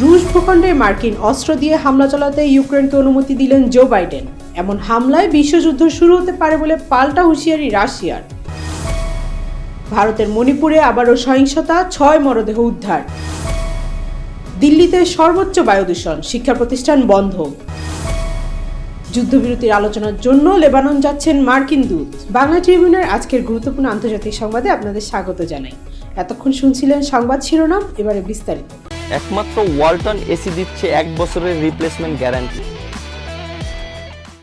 রুশ ভূখণ্ডে মার্কিন অস্ত্র দিয়ে হামলা চালাতে ইউক্রেনকে অনুমতি দিলেন জো বাইডেন। এমন হামলায় বিশ্বযুদ্ধ শুরু হতে পারে বলে পাল্টা হুঁশিয়ারি রাশিয়ার। ভারতের মণিপুরে আবারও সহিংসতা, ছয় মরদেহ উদ্ধার। দিল্লিতে সর্বোচ্চ বায়ু দূষণ, শিক্ষা প্রতিষ্ঠান বন্ধ। যুদ্ধবিরতির আলোচনার জন্য লেবানন যাচ্ছেন মার্কিন দূত। বাংলা ট্রিবিউনের আজকের গুরুত্বপূর্ণ আন্তর্জাতিক সংবাদে আপনাদের স্বাগত জানাই। এতক্ষণ শুনছিলেন সংবাদ শিরোনাম, এবারে বিস্তারিত। একমাত্র ওয়ালটন এসি দিচ্ছে এক বছরের রিপ্লেসমেন্ট গ্যারান্টি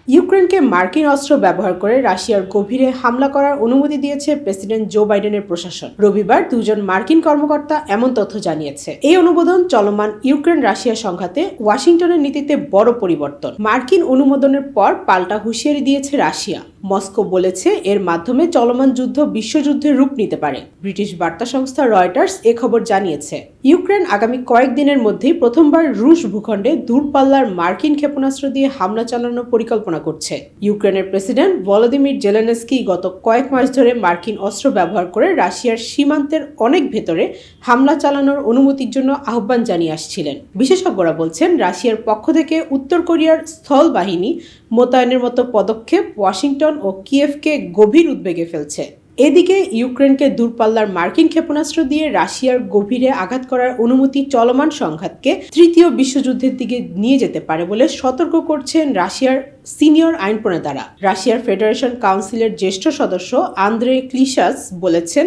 ইউক্রেনকে মার্কিন অস্ত্র ব্যবহার করে রাশিয়ার গভীরে হামলা করার অনুমতি দিয়েছে প্রেসিডেন্ট জো বাইডেনের প্রশাসন। রবিবার দুজন মার্কিন কর্মকর্তা এমন তথ্য জানিয়েছে। এই অনুমোদন চলমান ইউক্রেন রাশিয়া সংঘাতে ওয়াশিংটনের নীতিতে বড় পরিবর্তন। মার্কিন অনুমোদনের পর পাল্টা হুঁশিয়ারি দিয়েছে রাশিয়া। মস্কো বলেছে এর মাধ্যমে চলমান যুদ্ধ বিশ্বযুদ্ধের রূপ নিতে পারে। ব্রিটিশ বার্তা সংস্থা রয়টার্স এ খবর জানিয়েছে। ইউক্রেন আগামী কয়েকদিনের মধ্যেই প্রথমবার রুশ ভূখণ্ডে দূরপাল্লার মার্কিন ক্ষেপণাস্ত্র দিয়ে হামলা চালানোর পরিকল্পনা করছে। ইউক্রেনের প্রেসিডেন্ট ভলোদিমির জেলেনস্কি গত কয়েক মাস ধরে মার্কিন অস্ত্র ব্যবহার করে রাশিয়ার সীমান্তের অনেক ভেতরে হামলা চালানোর অনুমতির জন্য আহ্বান জানিয়ে আসছিলেন। বিশেষজ্ঞরা বলছেন, রাশিয়ার পক্ষ থেকে উত্তর কোরিয়ার স্থল বাহিনী মোতায়েনের মতো পদক্ষেপ ওয়াশিংটন ও কিয়েভকে গভীর উদ্বেগে ফেলছে। এদিকে ইউক্রেনকে দূরপাল্লার মার্কিন ক্ষেপণাস্ত্র দিয়ে রাশিয়ার গভীরে আঘাত করার অনুমতি চলমান সংঘাতকে তৃতীয় বিশ্বযুদ্ধের দিকে নিয়ে যেতে পারে বলে সতর্ক করছেন রাশিয়ার সিনিয়র আইন প্রণেতারা রাশিয়ার ফেডারেশন কাউন্সিলের জ্যেষ্ঠ সদস্য আন্দ্রে ক্লিশাস বলেছেন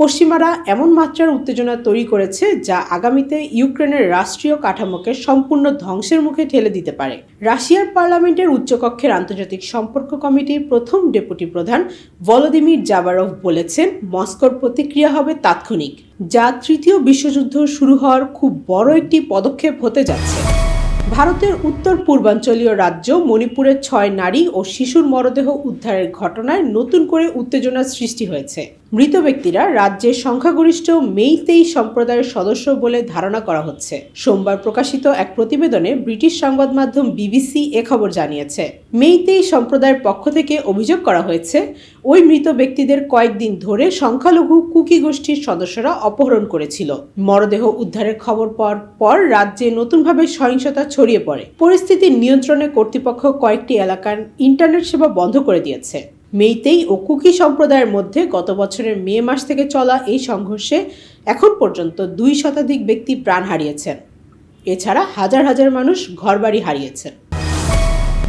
পশ্চিমারা এমন মাত্রার উত্তেজনা তৈরি করেছে যা আগামীতে ইউক্রেনের রাষ্ট্রীয় কাঠামোকে সম্পূর্ণ ধ্বংসের মুখে ঠেলে দিতে পারে। রাশিয়ার পার্লামেন্টের উচ্চকক্ষের আন্তর্জাতিক সম্পর্ক কমিটির প্রথম ডেপুটি প্রধান ভলোদিমির জাবারভ বলেছেন, মস্কোর প্রতিক্রিয়া হবে তাৎক্ষণিক, যা তৃতীয় বিশ্বযুদ্ধ শুরু হওয়ার খুব বড় একটি পদক্ষেপ হতে যাচ্ছে। ভারতের উত্তর পূর্বাঞ্চলীয় রাজ্য মণিপুরের ছয় নারী ও শিশুর মরদেহ উদ্ধারের ঘটনায় নতুন করে উত্তেজনার সৃষ্টি হয়েছে। মৃত ব্যক্তিরা রাজ্যের সংখ্যাগরিষ্ঠ মেইতেই সম্প্রদায়ের সদস্য বলে ধারণা করা হচ্ছে। সোমবার প্রকাশিত এক প্রতিবেদনে ব্রিটিশ সংবাদ মাধ্যম বিবিসি এ খবর জানিয়েছে। মেইতেই সম্প্রদায়ের পক্ষ থেকে অভিযোগ করা হয়েছে, ওই মৃত ব্যক্তিদের কয়েকদিন ধরে সংখ্যালঘু কুকি গোষ্ঠীর সদস্যরা অপহরণ করেছিল। মরদেহ উদ্ধারের খবর পাওয়ার পর রাজ্যে নতুনভাবে সহিংসতা ছড়িয়ে পড়ে। পরিস্থিতি নিয়ন্ত্রণে কর্তৃপক্ষ কয়েকটি এলাকার ইন্টারনেট সেবা বন্ধ করে দিয়েছে। মেইতেই ও কুকি সম্প্রদায়ের মধ্যে গত বছরের মে মাস থেকে চলা এই সংঘর্ষে এখন পর্যন্ত দুই শতাধিক ব্যক্তি প্রাণ হারিয়েছেন। এছাড়া হাজার হাজার মানুষ ঘরবাড়ি হারিয়েছেন।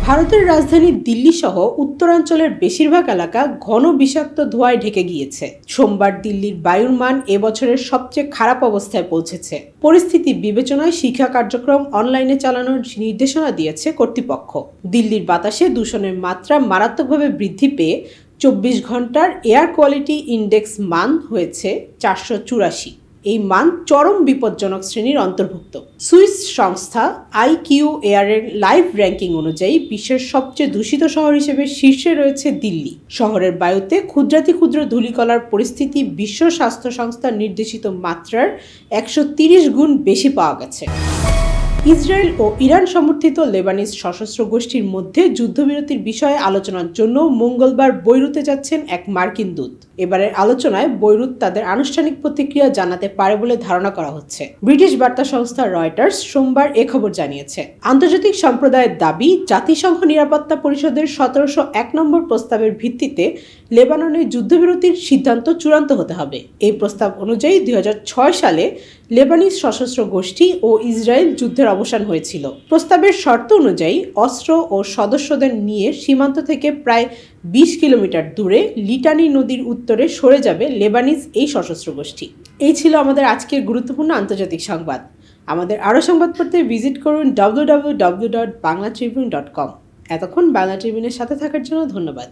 ভারতের রাজধানী দিল্লি সহ উত্তরাঞ্চলের বেশিরভাগ এলাকা ঘন বিষাক্ত ধোঁয়ায় ঢেকে গিয়েছে। সোমবার দিল্লির বায়ুর মান এবছরের সবচেয়ে খারাপ অবস্থায় পৌঁছেছে। পরিস্থিতি বিবেচনায় শিক্ষা কার্যক্রম অনলাইনে চালানোর নির্দেশনা দিয়েছে কর্তৃপক্ষ। দিল্লির বাতাসে দূষণের মাত্রা মারাত্মকভাবে বৃদ্ধি পেয়ে চব্বিশ ঘণ্টার এয়ার কোয়ালিটি ইন্ডেক্স মান হয়েছে চারশো চুরাশি। এই মান চরম বিপজ্জনক শ্রেণির অন্তর্ভুক্ত। সুইস সংস্থা আইকিউ এয়ারের লাইভ র্যাঙ্কিং অনুযায়ী বিশ্বের সবচেয়ে দূষিত শহর হিসেবে শীর্ষে রয়েছে দিল্লি। শহরের বায়ুতে ক্ষুদ্রাতি ক্ষুদ্র ধূলিকলার পরিস্থিতি বিশ্ব স্বাস্থ্য সংস্থার নির্দেশিত মাত্রার একশো তিরিশ গুণ বেশি পাওয়া গেছে। ইসরায়েল ও ইরান সমর্থিত লেবানিজ সশস্ত্র গোষ্ঠীর মধ্যে যুদ্ধবিরতির বিষয়ে আলোচনার জন্য মঙ্গলবার বৈরুতে যাচ্ছেন এক মার্কিন দূত। এবারের আলোচনায় বৈরুত তাদের আনুষ্ঠানিক প্রতিক্রিয়া জানাতে পারে বলে ধারণা করা হচ্ছে। ব্রিটিশ বার্তা সংস্থা রয়টার্স সোমবার এ খবর জানিয়েছে। আন্তর্জাতিক সম্প্রদায়ের দাবি, জাতিসংঘ নিরাপত্তা পরিষদের সতেরোশো এক নম্বর প্রস্তাবের ভিত্তিতে লেবাননে যুদ্ধবিরতির সিদ্ধান্ত চূড়ান্ত হতে হবে। এই প্রস্তাব অনুযায়ী দুই হাজার ছয় সালে লেবানিজ সশস্ত্র গোষ্ঠী ও ইসরায়েল যুদ্ধের অবসান হয়েছিল। প্রস্তাবের শর্ত অনুযায়ী অস্ত্র ও সদস্যদের নিয়ে সীমান্ত থেকে প্রায় বিশ কিলোমিটার দূরে লিটানি নদীর উত্তরে সরে যাবে লেবানিজ এই সশস্ত্র গোষ্ঠী। এই ছিল আমাদের আজকের গুরুত্বপূর্ণ আন্তর্জাতিক সংবাদ। আমাদের আরও সংবাদ পড়তে ভিজিট করুন W W W dot Bangla Tribune dot com. এতক্ষণ বাংলা ট্রিবিউনের সাথে থাকার জন্য ধন্যবাদ।